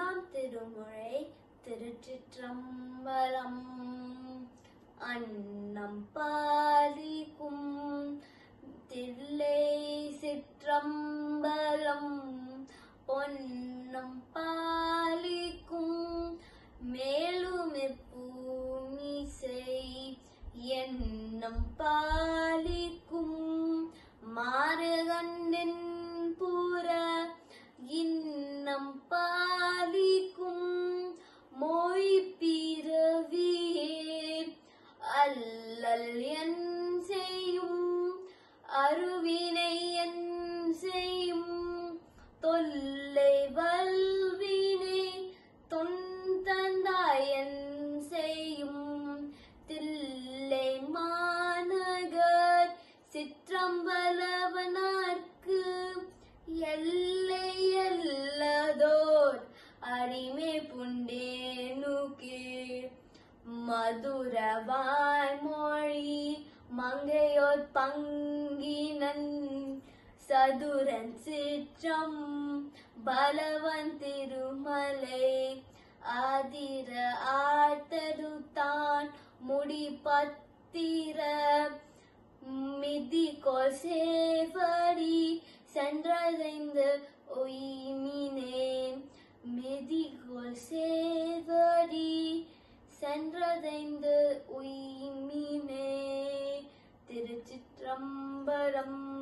இரண்டாம் திருமுறை. திருச்சிற்றம்பலம் அன்னம் பாலிக்கும். தில்லை சிற்றம்பலம் பொன்னம் பாலிக்கும். மேலுமே பூமிசை என்னம் பா என் செய்யும் அருவினை என் செய்யும் தொல்லை வல்வினை தொந்தந்தாயன் செய்யும். தில்லை மாநகர் சிற்றம்பலவனார்க்கு எல்லை மதுரவாய் மொழி மங்கையோர் பங்கினன் சதுரன் சிற்றம் பலவன் திருமலை ஆதிர ஆர்த்தருத்தான் முடி பத்திர மிதி கோசேவரி சென்றடைந்து ஒய்மினேன் Ram